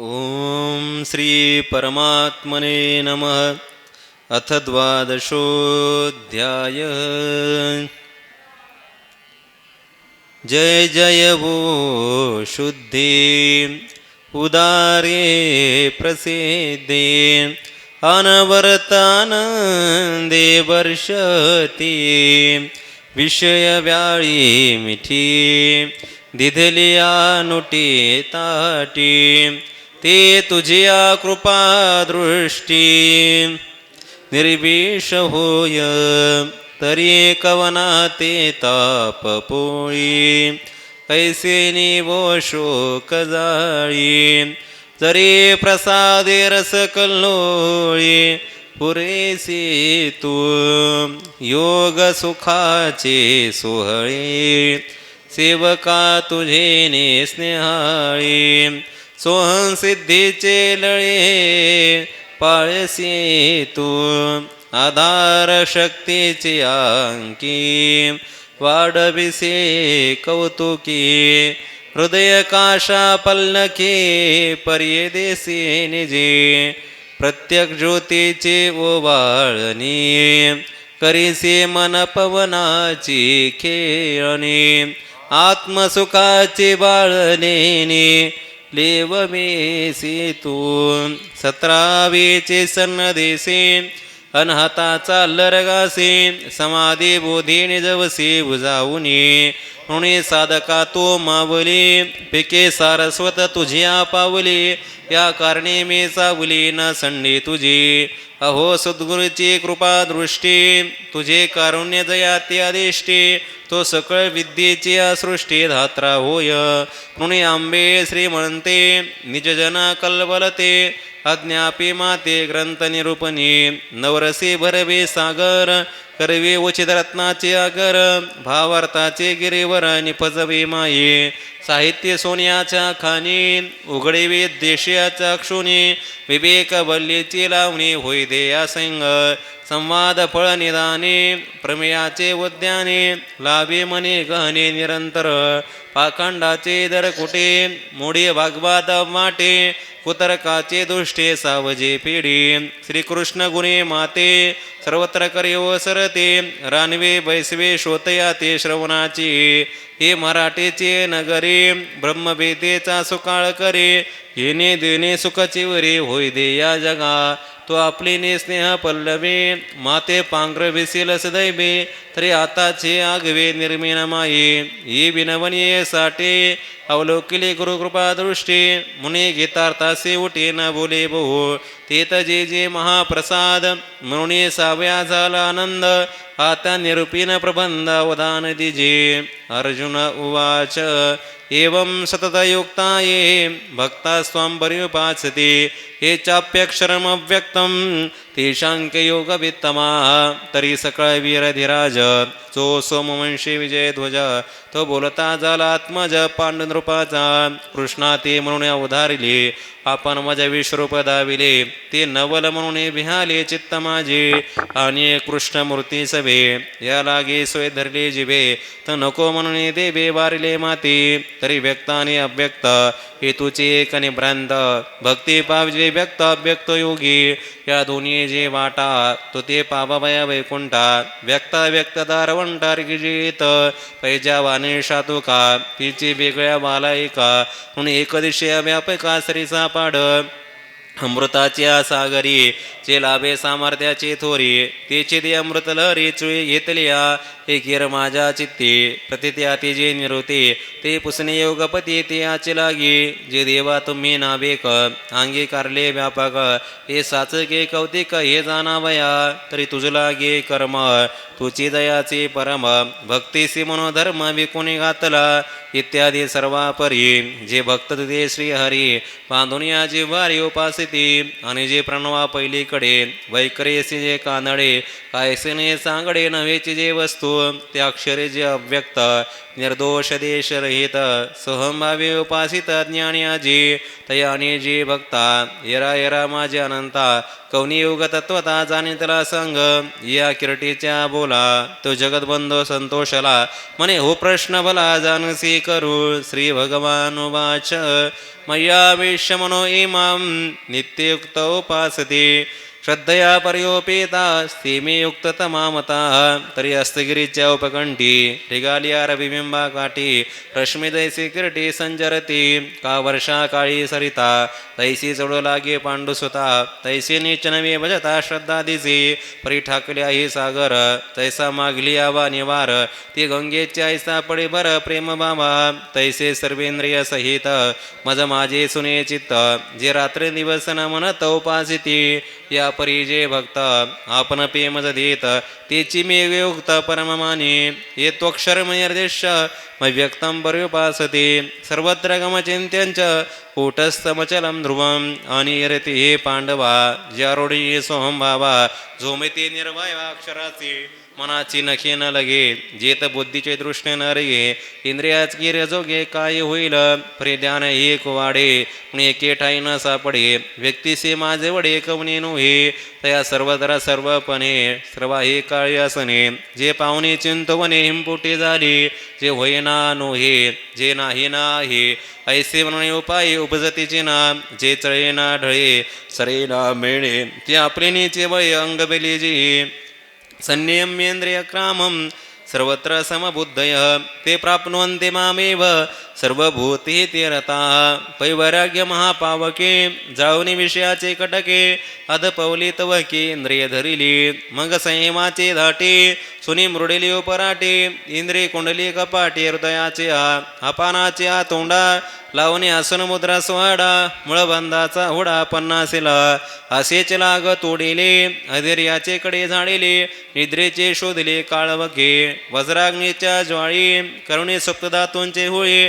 ॐ श्रीपरमात्मने नमः। अथ द्वादशोऽध्याय। जय जय वो शुद्धि उदारे प्रसिद्धे अनवरतानन्दे वर्षति विषयव्याळी मिठी दिधलिया नुटी ताटी ते तुझिया कृपा दृष्टी. निर्विष होय तरी कवना ते ताप पोळी. कैसे निवो शोक जाळी जरी प्रसादे रस कल्लोळी. पुरेसी तू योग सुखाचे सोहळे. सेवका तुझे ने स्नेहाळी. सोहन सिद्धीचे लळे पाळसी तू आधार शक्तीची अंकी वाढविसे कौतुकी हृदय काशा पल्लकी पर्यदेसी निजे प्रत्येक ज्योतीचे ओवाळणी करीसे मन पवनाची खेळणी आत्मसुखाची बाळनेने लेवमेसी तू सतरावीचे सन्नदेसे अनहताचा लरगासे समाधी बोधी निजवसे बुजावुनी म्हणे साधका तो मावली पिके सारस्वत तुझिया पावली या कारणे मी सावली न संडी तुझी. अहो सद्गुरूची कृपा दृष्टी तुझे कारुण्य जयाती आदिष्टी तो सकळ विद्येची सृष्टी धात्रा होय. म्हणे आंबे श्री म्हणते निजजना कलबलते. अज्ञापी माते ग्रंथ निरूपणी नवरसी भरवे सागर करवे उचित रत्नाचे आगर भावार्थाचे गिरीवर निपजवे माये साहित्य सोन्याच्या खाणी उघडेवे देशियाच्या क्षुणी विवेक बल्लीची लावणी होई देया संग. संवाद फळ निदाने प्रमेयाचे उद्याने लाभे मने गहने निरंतर. पाखंडाचे दर कुटे मोडी भागवाद माटे कुतरकाचे दुष्टे सावजे पिढी. श्रीकृष्ण गुणे माते सर्वत्र करियो सरते रानवे बैसवे शोतया ते श्रवणाची. हे मराठीचे नगरे ब्रह्मभेदेचा सुकाळ करे येणे देणे सुखचिवरे होय दे या जगा. तो आपली स्नेह पल्लवे माते पांघर विसील सदैवे तरी आताचे आगवे निर्मिण माये ये विनवनीय साठे अवलोकिले गुरुकृपादृष्टी मुने गीतार्थासे उठे न बोले बहु। तेत जे जे महाप्रसाद म्हणून साव्या झाला आनंद आता निरूपीन प्रबंध अवदान दिजे। अर्जुन उवाच एवं सततयुक्ता ये भक्ता स्वां पर्युपासते हे चाप्यक्षरमव्यक्तं तेषांके योगवित्तमा तरी सकळ वीरधिराज चो सोमवंशी विजय ध्वज तो बोलता झाला आत्मज पांडुनृपाचा. कृष्णा ते म्हणून उधारिले. आपण मज विश्वरूप दाविले. ते नवल म्हणून विहाले चित्त माझे. आणि कृष्णमूर्ती सभे. या लागे सोय धरले जिभे तर नको म्हणून देवे वारिले माती. तरी व्यक्त आणि अव्यक्त. हे तुचे एक आणि भ्रांत. भक्ती पावजे व्यक्त अव्यक्त योगी. या दोन्ही जे वाटा तो ते पाबाबया वैकुंठा. व्यक्त व्यक्त दारवंटार गिजित पैजावा वाने शातुका तिची वेगळ्या बालायका म्हणून एक दिशा व्यापका सरीसा पाड. अमृताच्या सागरी चे लाभे सामर्थ्याचे थोरी तेचे ते अमृत लहरी चुळी घेतलिया हे किर माझ्या चित्ते. प्रतित्या ते जे निरोते ते पुसणे योगपती ते आचे लागी. जे देवा तुम्ही नावेक अंगीकारले व्यापक हे साचके कौतिक हे जाणावया तरी तुझला लागे कर्म तुची दयाचे परम भक्तीसी मनोधर्म विकुणी घातला. इत्यादी सर्वापरी जे भक्त तुझे श्री हरी बांधून या जिव्हारी उपासिती आणि जे प्रणवा पहिलीकडे वैकरेसी जे कानडे कायसेने सांगडे नव्हेचे जे वस्तू ते अक्षरे जे अव्यक्त निर्दोष देशरहित सहंभावी उपासित ज्ञानी तयाने जे भक्ता येरा येरा माझे अनंता कौनी योग तत्वता जाणीतला संघ या किरटीच्या बोला तो जगदबंधो संतोषला म्हणे हो प्रश्न भला जाणसी करू श्री भगवान उवाच मय्या विश्वमनो इमां नित्ययुक्त उपासते श्रद्धया पर्योपेता स्थिमे युक्ततमामता। तरी हस्तगिरीच्या उपकंठी रिगालिया रविबिंबा काठी रश्मिदैसी किरटी संचरती का वर्षा काळी सरिता तैसी चढू लागे पांडुसुता तैसी निचनवे भजता श्रद्धा दिसी परी ठाकल्या ही सागर तैसा मागली आवा निवार ती गंगेच्या ऐसा पडे बर प्रेम बाबा तैसे सर्वेंद्रिय सहित मज माझे सुने चित्त जे रात्री दिवस न म्हणत उपासिती या परी जे भक्त आपण प्रेमज देत तेची मे युक्त परममानी येत्वक्षरमयर्देश व्यक्तं पर्युपासते सर्वत्र गमचिंत्यंच कूटस्थमचलं ध्रुवम अनिरति हे पांडवा ज्यारोडी सोहम बाबा झोमिते निर्भयाक्षराचे मनाची नखे न लगे जेत बुद्धीचे दृष्टी न रगे इंद्रियाची रजोगे काय होईल? परिध्यान एक वाढे पण केठाई न सापडे व्यक्तीसे माझे वडे कवने नोहे? तया सर्वत्र सर्वपणे सर्व हे काळी असणे जे पाहुणे चिंतवणे हिंपुटे झाले जे होईना नोहे जे नाही ना ऐसे म्हणणे उपाय उपजतीचे ना जे चळे ना ढळे सरे ना मिळे ते आपले निचे वय अंगबेली जी संनियम्येन्द्रियक्रामं सर्वत्र समबुद्धय ते प्राप्नुवन्ति मामेव सर्वभूती ते रता पैवैराग्य महापावके जाऊनी विषयाचे कटके अधपवली तव इंद्रिय धरिली। मग संयमाचे धाटे सुनी मृडिली उपराटे इंद्रिय कुंडली कपाटी हृदयाचे आ अपानाचे आ तोंडा लावणे आसन मुद्रा सोहाडा मुळबंधाचा हुडा पन्नासेला। असेच लाग तोडिले अधैर्याचे कडे झाडिले निद्रेचे शोधले काळवके वज्राग्नीच्या ज्वाळी करुणे सप्तधातूंचे होळी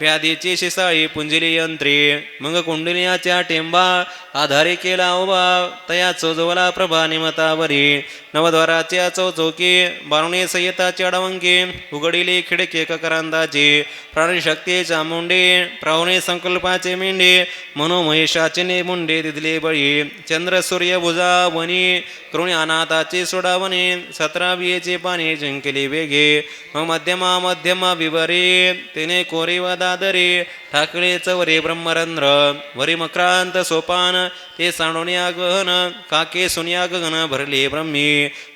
व्याधीची शिसाळी पुंजिली यंत्रे मग कुंडलियाच्या टेंबा आधारी केला उभा. तया चोजवला प्रभा निमतावरी. नवद्वाराच्या चौचौकी बारुणे संहिताची अडवंकी उघडिले खिडके ककरांदाचे प्राणशक्ती चामुंडी प्राहुणे संकल्पाचे मेंढे मनोमहेशाचे ने मुंडे दिदले बळी चंद्र सूर्य भुजा वनी कृणी अनाथाचे सोडावणे सतरा पाणी जिंकले वेगे मग मध्यमा मध्यमा विवरे तिने कोरीवादा दादरे ठाकळे चवरे ब्रह्मरंध्र वरी मक्रांत सोपान ते सांडोनिया गहन काके सुनिया गगन भरले ब्रह्मी.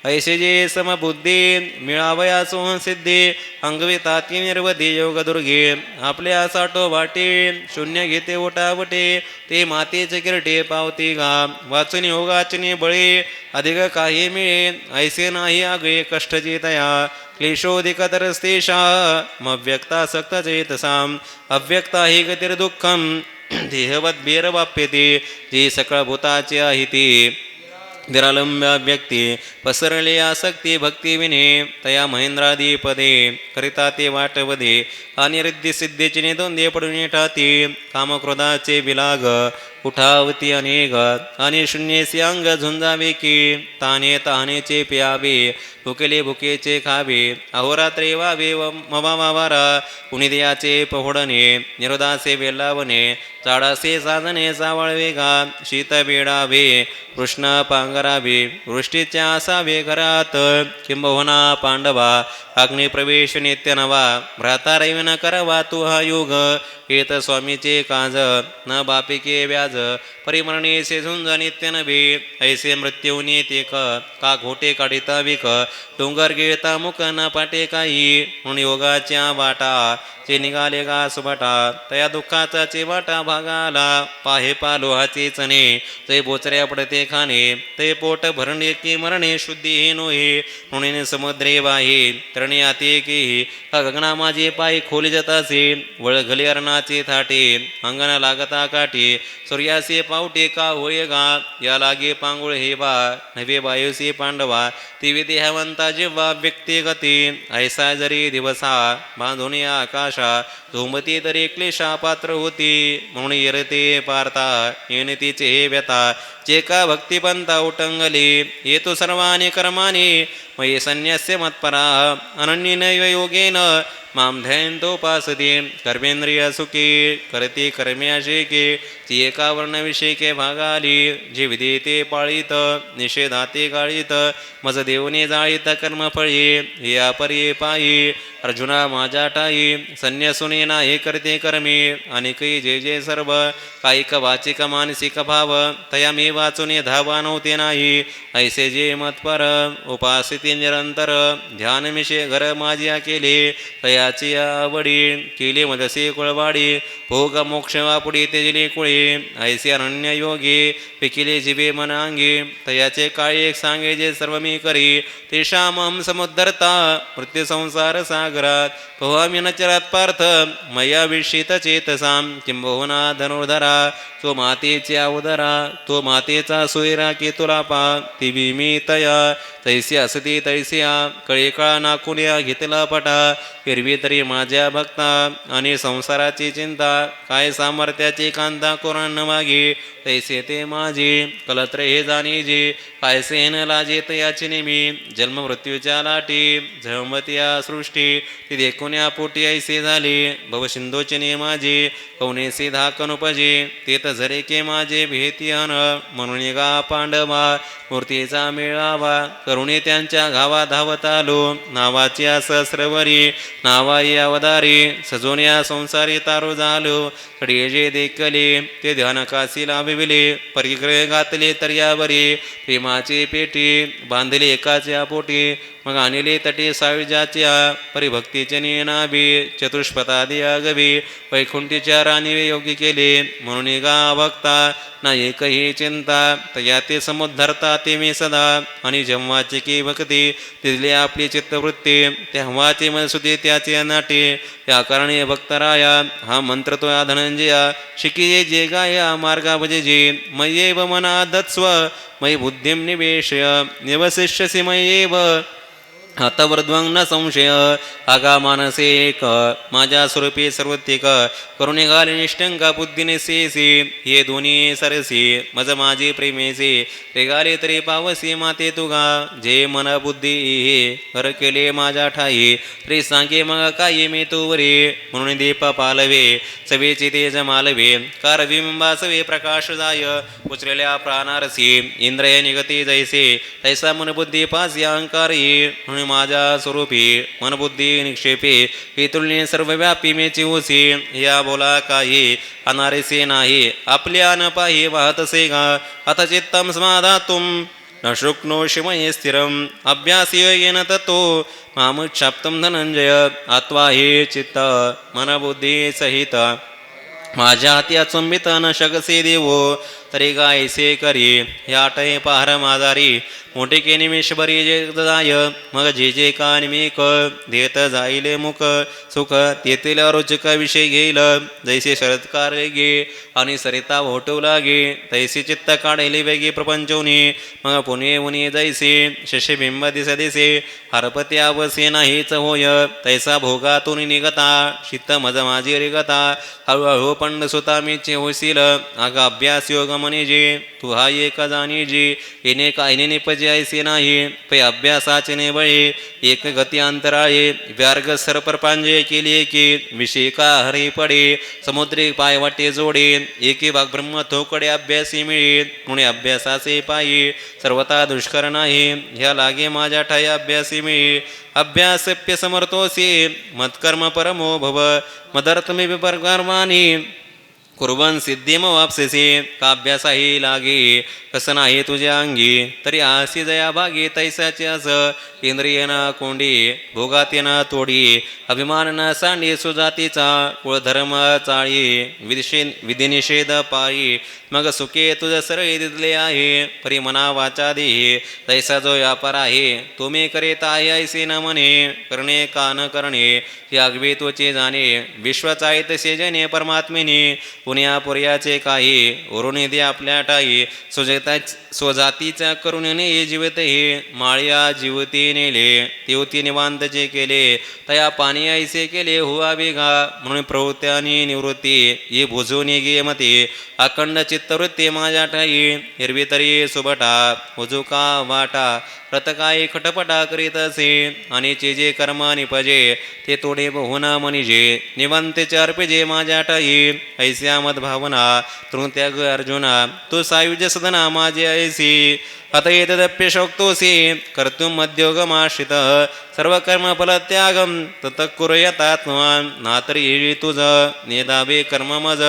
ऐसे जे समबुद्धी मिळावया सोहन सिद्धी अंगविताती निर्वधी योग दुर्गे आपल्या साठो वाटे शून्य घेते ओटावटे ते मातेचे किरटे पावती गा. वाचून योगाचने बळे अधिक काही मिळे ऐसे नाही आगे कष्टचे तया. क्लेशोधिकतरस्तेषा मव्यक्ता अव्यक्ता हि गतिर्दुःखं देहवद्भिरवाप्यते। जी सकळ भूताची आहे ती निरालंब्य व्यक्ती पसरले आसक्ती भक्तिविने तया महेंद्रादिपदे करिता ते वाटवदे। अनिरुद्धी रिद्धी सिद्धीची निदोंदे पडून ठाती कामक्रोधाचे विलाग। उठावती अनेक आणि शून्येचे अंग झुंजावे की ताने तहानेचे प्यावे भुकेले भुकेचे खावे. अहोरात्रे वावे व मावारा. पुनिदयाचे पहोडणे. निरोदासे वेलावणे झाडासे साधने सावळवे गा शीत बेडावे कृष्ण पांगरावे वृष्टीच्या असावे घरात. किंबहुना पांडवा. अग्निप्रवेश नित्य नवा. भ्राता रैवन करवा तू हा युग. येत स्वामीचे काज. न बापिके व्याज परिमरणे से झुंज नित्य ऐसे मृत्यू ते का घोटे काढिता विक डोंगर गिळता मुख न पाटे काही म्हणून योगाच्या वाटा चे निघाले गा सुबाटा तया दुःखाचा चिवाटा भागाला पाहे पालोहाचे चणे ते बोचऱ्या पडते खाणे ते पोट भरणे की मरणे शुद्धी हे नोहे म्हणून समुद्रे वाहे तरणे आते की गगना माझे पाय खोली जाताचे वळघली अरणाचे थाटे अंगण लागता काठी सूर्याचे पावटे का होय गा? या लागे पांगुळ हे बा नवे वायुसे पांडवा. तिवे देहवंता जेव्हा व्यक्तिगती ऐसा जरी दिवसा बांधून आकाशा धुमती तरी क्लेशा पात्र होती. म्हणून येरते पारता येणे तिचे हे व्यथा जे का भक्तिपंथा उटंगले येतो सर्वाने कर्माने मयी संन्यास्य मत्परा अनन्यनैव योगेन माम ध्यानतोपासते कर्मेंद्रिय सुखी करते कर्म्याशेके ती एका वर्णविषयके भागाली जे विधेते पाळीत निषेधाते गाळीत मज देवने जाळीत कर्मफळी या पर्ये पायी अर्जुना माझ्या ठाई संन्यासुने नाही करते कर्मी आणि जे जे सर्व कायिक वाचिक मानसिक भाव तया मी वाचून धावा नव्हते नाही ऐसे जे मतपर उपासिती निरंतर ध्यान मिशे घर माझ्या केले तयाची आवडी केली मदसे कुळवाडी भोग मोक्षवा वापुडी तेजली कुळे ऐसे अनन्य योगे पिकिले जिवे मनांगे तयाचे काळी एक सांगे जे सर्व मी करी तेषामहं समुद्धरता मृत्यू संसार सागरात भवामी नचरात पार्थ मया विषित चेतसां किंबहुना धनुर्धरा तो मातेच्या उदरा तो मातेचा सोयरा की तुला पा ती मी तया तैसी असती तैसिया कळी काळा नाकुल्या घेतला पटा फिरवी तरी माझ्या भक्ता आणि संसाराची चिंता काय सामर्थ्याची कांता कोरण मागे? तैसे ते माझे कलत्र हे जाणे जे कायसे न लाजे तयाचे नेमी? जन्म मृत्यूच्या लाटी झळमती या सृष्टी. ती देखून पोटी ऐसे झाले. भवशिंदोचे ने माझे कौनेसे धाकन उपजे? ते तर झरे के माझे भीती अन म्हणून गा पांडवा. मूर्तीचा मेळावा करुणे त्यांच्या घावा धावत आलो. नावाच्या सहस्रवरी नावाई अवदारी. सजोन्या संसारी तारू झालो. कडे जे देखले ते ध्यान काशी परिग्रह घातले तर यावरी प्रेमाची पेटी बांधले एकाच्या पोटी मग आणले तटे साविजाच्या परिभक्तीचे निनाभी चतुष्पदादी आगवी वैकुंठीच्या राणी योग्य केले म्हणून गा भक्ता ना एकही चिंता तया ते समुद्धरता ते मी सदा आणि जेव्हाची की भक्ती तिथली आपली चित्तवृत्ती तेव्हाची मनसुती त्याचे नाटे या कारणे भक्तराया हा मंत्र करतो या धनंजया शिकिये जे गाया मार्गा भजे जे मय्येव मना मयि बुद्धिं निवेशय निवशिष्यसि मय्येव। हातावरद्वंग न संशय आगा मानसे एक माझ्या स्वरूपी सर्वत्रिक करुणे घाले निष्ठंका बुद्धीने सेसे हे दोन्ही सरसी मज माझी प्रेमेसे रेगाले तरी पावसी माते तुगा जे मन बुद्धी हे कर केले माझ्या ठाई रे सांगे मग काय मी तुवरे म्हणून दीप पालवे सवेचे तेज मालवे कार बिंबासवे प्रकाश जाय उचलेल्या प्राणारसी इंद्रय निगती जैसे तैसा मन बुद्धी पास या अंकार ये म्हणून माझ्या स्वरूपी मनबुद्धी निक्षेपे हे सर्वव्यापी मे चिवसी या बोला काही अनारेसे नाही आपल्या न पाही वाहतसे गा अथ चित्तम समाधातुम न शुक्नो मये स्थिरम अभ्यास येन ततो मामुच्छाप्तं धनंजय आत्वा हे चित्त मनबुद्धी सहित माझ्या हाती अचंबित न शकसे देवो तरी गायसे करी या टय पाहर माजारी मोठे के निमिष जे जाय मग जे जे का निमिक देत जाईले मुख सुख तेथील रुचक विषय घेईल जैसे शरत्कार गे आणि सरिता भोटू लागे तैसे चित्त काढेली वेगी प्रपंचोनी मग पुणे उनी जैसे शशिबिंब दिस दिसे हरपती आवसे नाहीच होय तैसा भोगातून निघता चित्त मज माझी रिगता हळूहळू पंड सुता मीचे होशील अग अभ्यास योग म्हणे जे तू हा एक जाणी जी येणे काही निपजे ऐसे नाही पै अभ्यासाचे नेबळे एक गती अंतराळे व्यार्ग सरपर पांजे केली की, विषय का हरी पडे, समुद्री पाय वाटे जोडे, एके भाग ब्रह्म थोकडे अभ्यासी मिळे कुणी अभ्यासाचे पायी सर्वता दुष्कर नाही, ह्या लागे माझ्या ठाई अभ्यासी मिळे अभ्यासप्य समर्थोसी मत्कर्म परमो भव मदर्थमी विपरकर्मानी कुर्बन सिद्धिम वापसेसे काभ्यासाही लागे कसं नाही तुझ्या अंगी तरी आसी जया भागी तैसाचे अस इंद्रियना कोंडी भोगातीना तोडी अभिमान न सांडी सुजातीचा कुळधर्म चाळी विदिशे विधिनिषेध पायी मग सुखे तुझ सरळी दिले आहे परी मना वाचा देही तैसा जो व्यापार आहे तुम्ही करीत आहे ऐसे न म्हणे करणे का न करणे ही अगवी तुचे जाणे विश्वाचाहित्यसे जने परमात्मेने पुण्या पुर्याचे काही उरुणी दे आपल्या टाई. स्वजता स्वजातीच्या करुणेने जीवत हे माळ्या जीवती नेले. तेवती निवांतचे केले. तया पाणी ऐसे केले. हो हुवा बेघा म्हणून प्रवृत्त्यानी निवृत्ती. ये भुजून गे मते. अखंड चित्तवृत्ती माझ्या ठाई हिरवी तरी सुबटा हुजुका वाटा? रतकाई खटपटा करीत असे आणि चे जे कर्म निपजे ते तोडे बहुना मनिजे निवंते अर्पिजे माझ्या ठाई ऐस्या मद भावना तृत्याग अर्जुना तू सायुज सदना माझे ऐसी अत एतदप्यशोक्तोऽसि कर्तुम् कर्तुम सर्वकर्मफलत्यागं ततः कर्म फलत्यागम तत नातरी तुझ नेदावे कर्म मज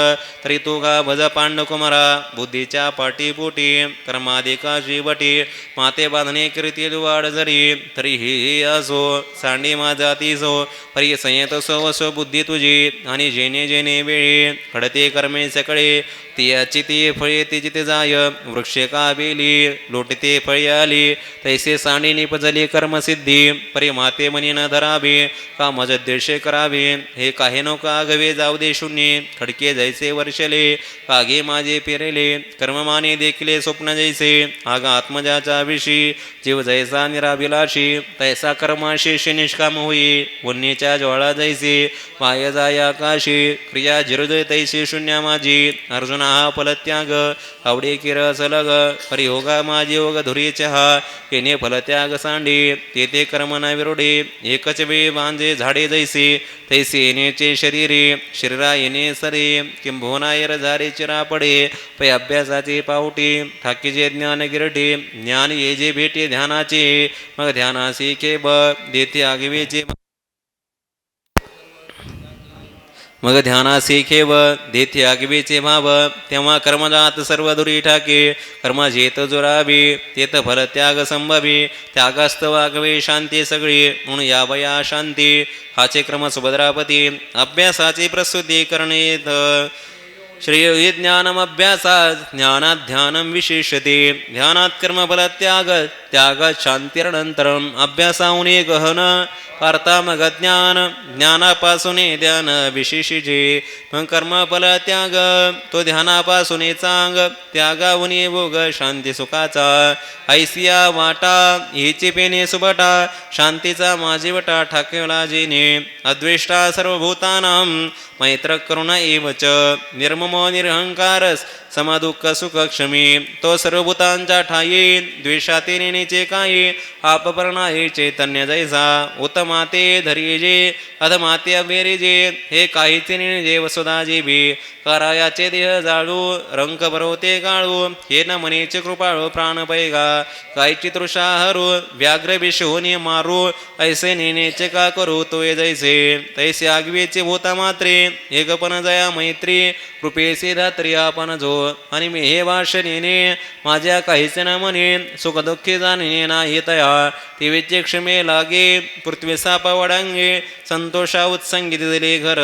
तरी तू गा भज पांडकुमारा बुद्धीच्या पाठीपोटी कर्मादिका जीवटी माते बांधणे कृती दुवाड जरी तरी हे असो सांडी माझा तीसो परी संयत सो वसो बुद्धी तुझी आणि जेणे जेणे वेळी खडते कर्मे सकळे तियाची ती फळे तिची ते जाय वृक्षे का बेली लोटते फळी आली तैसे साणी निपजली कर्मसिद्धी परी माते मनी न धरावे का मज देशे करावे. हे काहे नो कागवे जाऊ दे शून्य. खडके जैसे वर्षले कागे माझे पेरेले. कर्ममाने देखिले स्वप्न जैसे आगा आत्मजाचा विषयी जीव जैसा निराभिलाषी. तैसा कर्माशेषी निष्काम होई वन्यच्या ज्वाळा जैसे माय जाया काशी क्रिया जिरुदय तैसे शून्य माझी अर्जुना हा फलत्याग आवडे किर सलग हरियोगा माझी योग धुरी चहा येणे फलत्याग सांडी तेथे कर्मना विरोडे एकच वे बांजे झाडे जैसे तैसे येणेचे शरीरे शरीरा येणे सरे किंभोना यर झारे चिरा पडे पै अभ्यासाचे पावटी थाकीचे ज्ञान गिरडे ज्ञान ये जे भेटे ध्यानाचे मग ध्यानासी केब देते आगवेचे मग ध्यानासी खेव देथे आगवेचे भाव तेव्हा कर्मजात सर्व दुरी ठाके कर्म जेत जुरावी तेत फल त्याग संभवी त्यागास्त वागवे शांती सगळी म्हणून यावया शांती. हाचे क्रम सुभद्रापती अभ्यासाची प्रस्तुती करणे श्रेय ज्ञानमभ्यासात ज्ञानात ध्यानं विशेषते. ध्यानात कर्मफल त्याग त्याग शांतीरनंतरम अभ्यासाहुने गहन पार्थामग ज्ञान ज्ञानापासून ध्यान विशेषिजे. मग कर्मफल त्याग तो ध्यानापासुने चांग त्यागाहुने भोग शांती सुखाचा. ऐसिया वाटा हिची पेने सुबटा शांतीचा माझी वटा ठाकेला जेने. अद्वेष्टा सर्वभूतानां मैत्र करुणा एवच निर्ममो निरहंकारस समदुःख सुख क्षमी तो सर्वभूतांच्या ठायी द्वेषाते नेणेचे काही आपपर्णाये चैतन्य जैसा उत्तमाते धरिजे अधमाते अवेरी हे काहीचे नेणे जे भी करायाचे देह जाळू रंक भरवते गाळू हे न मनीचे कृपाळू प्राण पैगा कायची तृषा हरू व्याघ्र विषहोनी मारू ऐसे नेणेचे का करू तो जैसे तैसे आगवेचे भूता मात्रे एकपण जया मैत्री कृपे पेसी धात्री आपण जो. आणि मी हे भाष्य नेणे माझ्या काहीच न म्हणे सुखदुःखी जाणे नाही तया. तेवेचे क्षमे लागे पृथ्वी सापवडांगे संतोषा उत्संगीत दिले घर.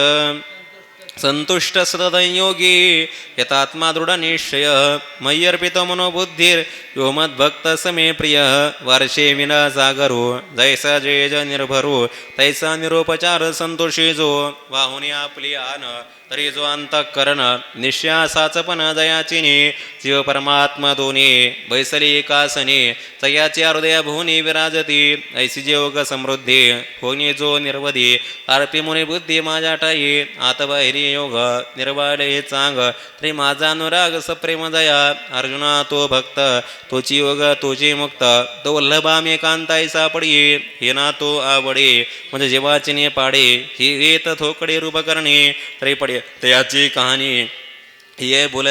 संतुष्ट सततयोगी यथात्मा दृढ निश्चय. मय्यर्पितो मनोबुद्धिर यो मद्भक्त समे प्रिय. वर्षे विना सागरो जैसा जय ज निर्भरो तैसा निरोपचार संतोषी जो. वाहुनी आपली आन तरी जो अंतःकरण निश्यासाच पण जयाचिनी शिव परमात्मा दोन्ही बैसली एकासनी तयाची हृदया भुवनी विराजती ऐसी योग समृद्धी होनी जो निर्वधी अर्पी मुनी बुद्धी माझ्या ठाई आत बहिरी योग निर्वाळ हे चांग तरी माझा अनुराग सप्रेम दया अर्जुना तो भक्त तोची योग तुझी मुक्त तो वल्लभा मी कांताई सापडी हे ना तो आवडे म्हणजे जीवाचिने पाडे ही येत थोकडे रूप करणे तरी पडे त्याची कहाणी ये बोल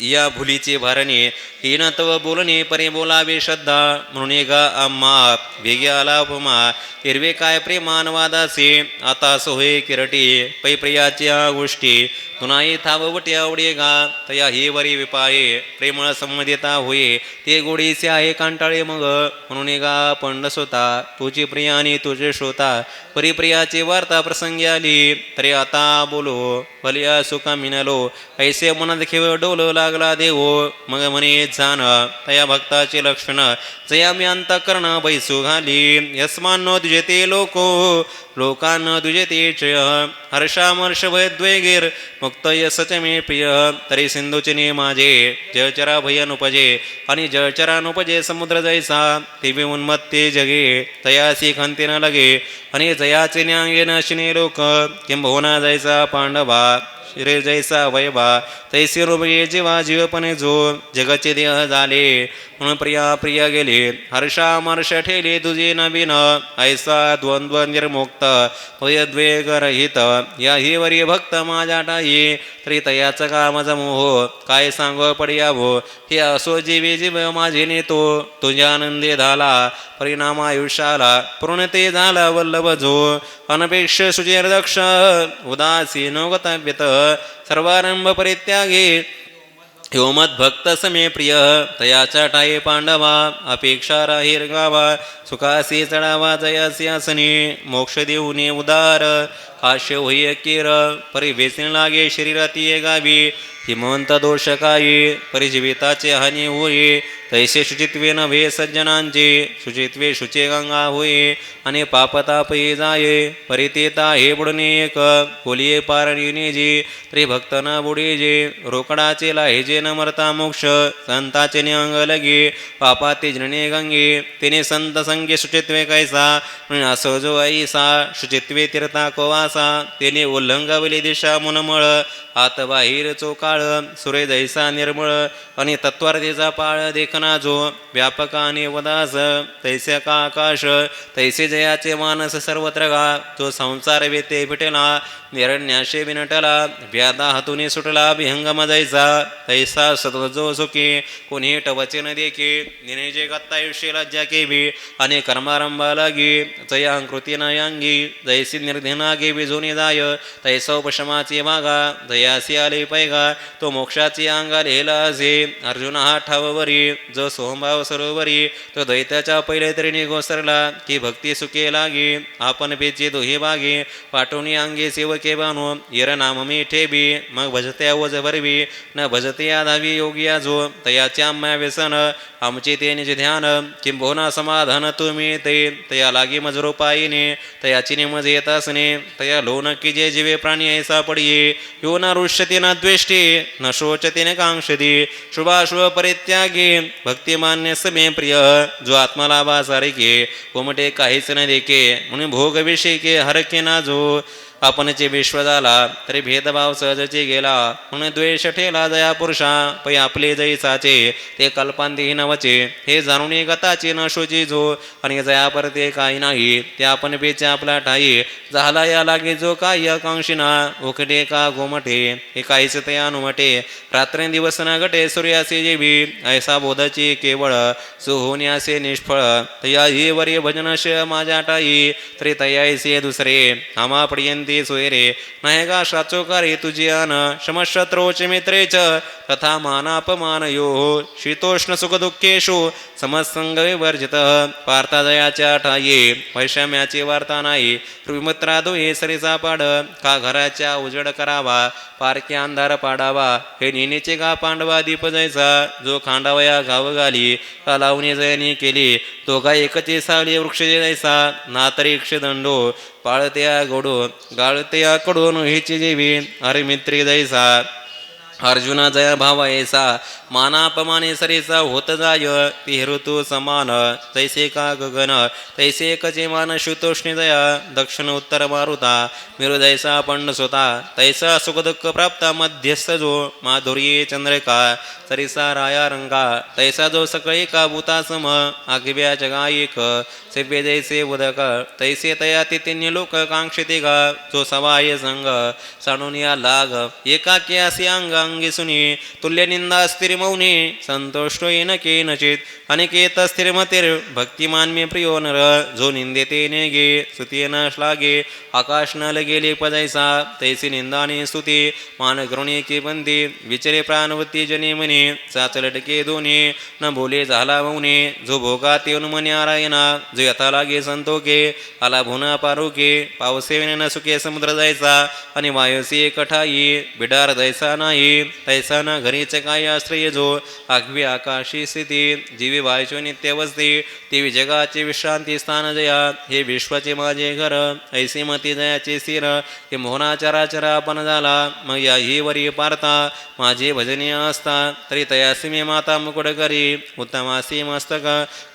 या भुलीचे भारणे हीन तव बोलणे परे बोलावे श्रद्धा. म्हणून गा आम्हा वेगे आला उपमा. हिरवे काय प्रेमानवादासे आता सोहे किरटे पै प्रियाच्या गोष्टी तुनाई थाववटी आवडे गा तया हे वरी विपाये. प्रेमळ संमदिता होये ते गोडीचे आहे कांटाळे मग. म्हणून गा पंड स्वता तुझी प्रियाने तुझे श्रोता. परिप्रियाची वार्ता प्रसंगी आली तरी आता बोलो भलिया सुखा मिनलो ऐसे मनात देखील डोल लागला देव मग म्हणे जाण तया भक्ताचे लक्षण जया मी अंतकरण बैसू घाली यस्मानो तुझे ते लोको लोकांना तुझे तेचय हर्षामर्ष भयद्वेगीर मुक्त यसच मे प्रिय। तरी सिंधुचिनी माझे जळचरा भयनुपजे आणि जळचरानुपजे समुद्र जैसा ते उन्मत्ते जगे तयासी खंती न लगे। आणि जयाचे न्यांगे नशिने लोक किंबहुना जैसा पांडवा श्री जैसा वैभा। तैसे रुपये जीवा जीवपणे जो जगचे देह झाले म्हणून प्रिया प्रिय गेले हर्षामर्ष ठेले तुझे नवीन। ऐसा द्वंद्व निर्मुक्त भयद्वेग भयद्वेगरहित या हि वरी भक्त माझ्या टाई तरी काम कामज मोह काय सांगो पडियावो हे असो जीवी जीव माझे नेतो। तुझ्या आनंदी झाला परिणाम आयुष्याला पूर्णते झाला वल्लभ जो। अनपेक्ष सुचिर्दक्ष उदासीन गतव्यत। सर्वारंभ परित्यागी भक्त समे प्रिय तयाच्या टाये पांडवा अपेक्षा राहीर गावा सुखासी चढावा जयासी आसने मोक्ष देऊने उदार काश्य होई परी परिवेचन लागे शरीराती ये गावी हिमवंत दोष काही परिजीविताचे हानी होई तैसे शुचित्वे नव्हे सज्जनांचे शुचित्वे शुचे गंगा होई आणि पापतापही जाये परितेता हे बुडणे एक खोलिये पारणीने जे तरी भक्त न बुडे जे रोकडाचे लाहेजे न मरता मोक्ष संताचे अंग लगे पापाते जणे गंगे तिने संत संगे शुचित्वे कैसा असो जो ऐसा शुचित्वे तीर्था कोवासा तेने उल्लंघवली दिशा मुनमळ. हात बाहेर चोकाळ सुरे जैसा निर्मळ आणि तत्वार्थीचा पाळ देखना जो व्यापक आणि वदास तैसे का आकाश तैसे जयाचे मानस सर्वत्र गा. जो संसार वेते भेटला निरण्याशे विनटला व्याधा हातून सुटला विहंगम जैसा. तैसा सतजो जो सुखी कोणी टवचे न देखे निनेजे गत्तायुष्य लज्जा केवी आणि कर्मारंभा लागी जया कृती न जैसी निर्धिना गेवी. जोनी तैसौ पशमाचे मागा दयासी आले पैगा तो मोक्षाची अंगा लिहिला असे अर्जुन हा ठाववरी जो सोमभाव सरोवरी तो दैत्याच्या पहिले तरी निघोसरला की भक्ती सुखे लागी आपण पेचे दोहे बागे पाठवणी अंगे सेवके बानो इर नाम मी ठेबी मग भजत्या वज भरवी न भजते आधावी योगी आजो तयाच्या आम्या व्यसन आमचे ते निज ध्यान किंबहुना समाधान तुम्ही ते तया लागी मज रूपाईने तयाची निमज येत असणे तया लो की जे जीवे प्राणी ऐसा पडिये यो न रुष्यते न द्वेष्टे न शोचते न कांक्षती शुभाशुभ परित्यागी भक्तिमान्य समे प्रिय जो आत्मलाभा सारिके कोमटे काहीच न देखे म्हणून भोगविषयी हरके ना जो आपणचे विश्व झाला तरी भेदभाव सहजचे गेला. म्हणून द्वेष ठेला जया पुरुषा पै आपले जैसाचे ते कल्पांती नवचे हे जाणून गताचे न शोची जो आणि जया परते काही नाही ते आपण पेचे आपला ठाई. झाला या लागे जो काही आकांक्षिना उखटे का गोमटे हे काहीच ते अनुमटे. रात्री दिवस न गटे सूर्यासे जेवी ऐसा बोधाची केवळ सुहोन्यासे निष्फळ. तया ही वरी भजनश माझ्या टाई तरी तयायसे दुसरे. आमा पर्यंती सोयरे नाही का शाचोकारी तुझी अन शमशत्रोचे मित्रेच तथा मानापमान यो शीतोष्ण सुख दुःखेषु समसंग विवर्जित पार्थाजयाच्या ठाये वैषम्याची वार्ता नाही विमित्रा हे सरीचा पाड का घराच्या उजड करावा पारखे अंधार पाडावा हे निनेचे गा पांडवा दीप जैसा जो खांडावया गाव घाली का लावणी जयनी केली तो एकचे सावली वृक्ष जैसा नातरी दंडो पाळत्या गोडो गाळत्या कडून हिची जीवी अरे मित्री अर्जुना जया भाव ऐसा मानापमाने सरीचा होत जाय ती ऋतू समान तैसे का गगन तैसे कचे मान शुतोष्णी जया दक्षिण उत्तर मारुता मिरुदयसा पंड स्वता तैसा सुखदुःख प्राप्त मध्यस्थ जो माधुर्ये चंद्रिका सरीसा राया रंगा तैसा जो सकळी का भूता सम आगव्या जगायक सेव्य जैसे उदक तैसे तया तिन्ही लोक कांक्षिते गा जो सवाय संग साणून या लाग एकाकी असे अंग अंगी सुनी तुल्य निंदा स्थिर मौनी संतोष येन केनचित अनिकेत स्थिरमतिर भक्तिमान प्रियो नर जो निंदेते ने गे स्तुतीन श्लागे आकाश न लगेले पदैसा तैसी निंदाने स्तुती मान करुणी के बंदी विचरे प्राणवती जने म्हणे चाचलटके दोन्ही न बोले झाला मौने जो भोगात येऊन मने आरायना जो यथा लागे संतोके आला भुना पारुके पावसे न सुके समुद्र जायचा आणि वायुसी कठाई बिडार जायचा नाही तैसा न काय आश्रय जो आगवी आकाशी स्थिती जीवी वायचो नित्य वसती देवी विश्रांती स्थान जया हे विश्वाचे माझे घर ऐसी मती जयाचे स्थिर हे मोहनाचराचरा पण झाला मग या ही वरी पारता माझे भजनीय असता तरी तयासी मी माता मुकुड करी उत्तमासी मस्तक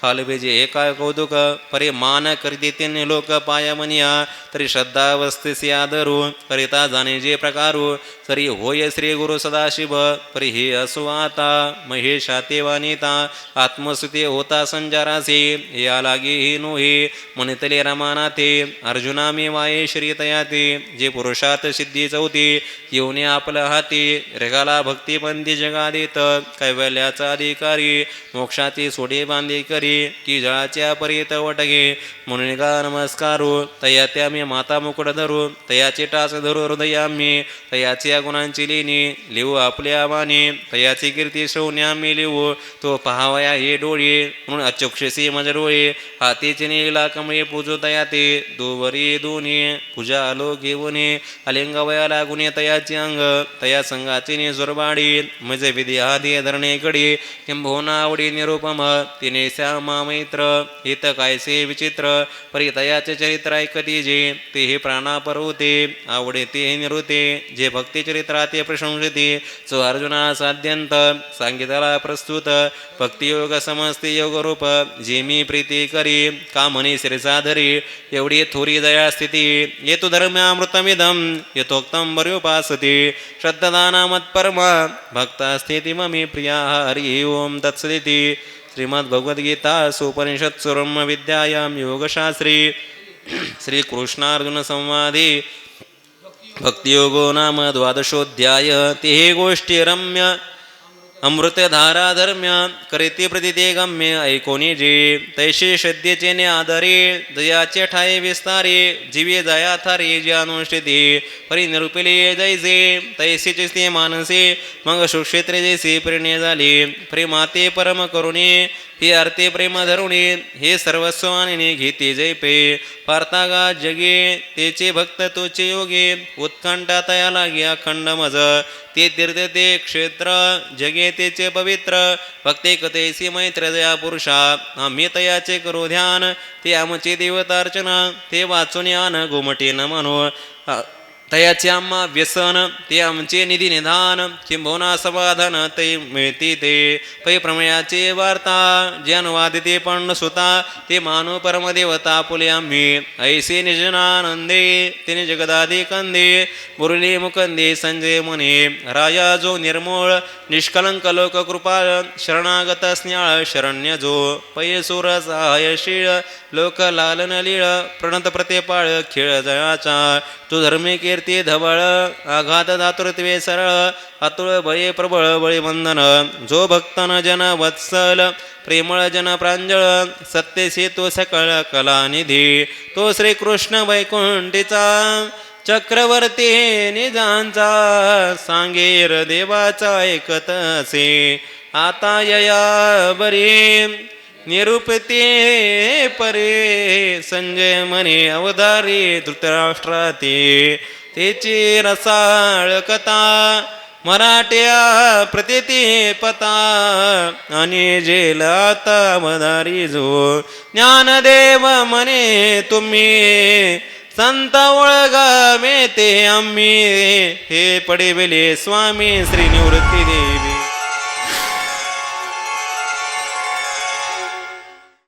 खालबीजे एका कौतुक परी मान करीती लोक पाया मनिया तरी श्रद्धा वस्तीसी आदरू करिता जाणे जे प्रकारू तरी होय श्री गुरु सदा सदाशिव परी हे असो आता महेशा तेवानिता आत्मसुते होता संजारासी या लागी ही नोहे म्हणतले रमानाथे अर्जुना मी वाये श्री तयाते जे पुरुषात सिद्धी चौथी येऊने आपल्या हाती रेगाला भक्तिबंदी जगा देत कैवल्याचा अधिकारी मोक्षाची सोडे बांधी करी की जळाच्या परीत वटगे म्हणून का नमस्कारू तया त्या मी माता मुकुट धरू तयाचे टाच धरू हृदया मी तयाच्या गुणांची लेणी लिहू आपल्या आवाने तयाची कीर्ती श्रवण्या मी लिहू. तो पहावया हे डोळे. म्हणून अचक्षसी मज डोळे हातीचे नेला कमळे पूजो तया ते दोवरी दोन्ही पूजा आलो घेऊने. अलिंगवया लागून तयाचे अंग. तया संघाचे ने जोरबाडी म्हणजे विधी आधी धरणे कडे. किंभोना आवडी निरुपम. तिने श्यामा मैत्र. हित कायसे विचित्र. परी तयाचे चरित्र ऐकती जे. ते हे प्राणापर होते आवडे ते हे निरुते. जे भक्ती चरित्रात ते प्रशंसते. जो अर्जुना साध्यंत सांगितला प्रस्तुत भक्तियोग समस्ते योग रूप जे मी प्रीती करी कामनी श्रीसाधरी एवढी थोरी दया स्थिती येतो धर्म्यामृतमिदम यथोक्तम बर्योपासते श्रद्धाना मत्परमा भक्ता स्थिती ममी प्रिया हरी ओम तत्सदिती श्रीमद्भगवद्गीता सुपनिषत्सुरम विद्यायां योगशास्त्री श्रीकृष्णार्जुन संवादे भक्तियोगो नाम द्वादशोध्याय ते हे गोष्टी रम्य अमृतधारा धर्म्य करीती प्रतिते गम्य ऐकोनी जे तैसे श्रद्धेचे ने आधारे दयाचे ठाये विस्तारे जीवे जया थारे जे अनुष्ठिते परी जैसे तैसेचे ते मानसे मग सुक्षेत्रे जैसे प्रेरणे झाले प्रेमाते परम करुणे हे अर्थे प्रेम धरुणे हे सर्वस्व घेते जय पे पार्तागा जगे तेचे भक्त तोचे योगे. उत्कंठा तया लागे अखंड मज. ते तीर्थ ते क्षेत्र जगे तेचे पवित्र. भक्ते कथेसी मैत्र जया पुरुषा. आम्ही तयाचे करू ध्यान. ते आमचे देवतार्चना. ते वाचून आन गोमटे न म्हणू तयाचे व्यसन ते आमचे निधी निधान किंबहुना समाधान ते मिळते ते. पै प्रमेयाचे वार्ता जे अनुवादिते पण सुता ते मानू परमदेवता पुले आम्ही. ऐसे निजनानंदे तिने जगदादी कंदे मुरली मुकंदे संजय मुने. राया जो निर्मूळ निष्कलंक लोक कृपाळ शरणागत स्न्याळ शरण्य जो. पै सुर सहायशीळ लोक लालन लीळ प्रणत प्रतेपाळ खेळ जयाचा. तू धर्मी कीर्ती धवळ आघात दातृत्वे सरळ अतुळ बळे प्रबळ बळी वंदन. जो भक्तन जन वत्सल प्रेमळ जन प्रांजळ सत्य सेतू सकळ कलानिधी तो श्रीकृष्ण वैकुंठीचा चक्रवर्ती निजांचा सांगेर देवाचा ऐकत असे आता यया बरी निरुपते परे संजय मने अवधारी धृतराष्ट्राते. तेची रसाळ कथा मराठ्या प्रतिती पता आणि जेल मदारी जो ज्ञानदेव म्हणे तुम्ही संत ओळगा मेते आम्ही हे पडेबेले स्वामी श्री निवृत्ती देवी.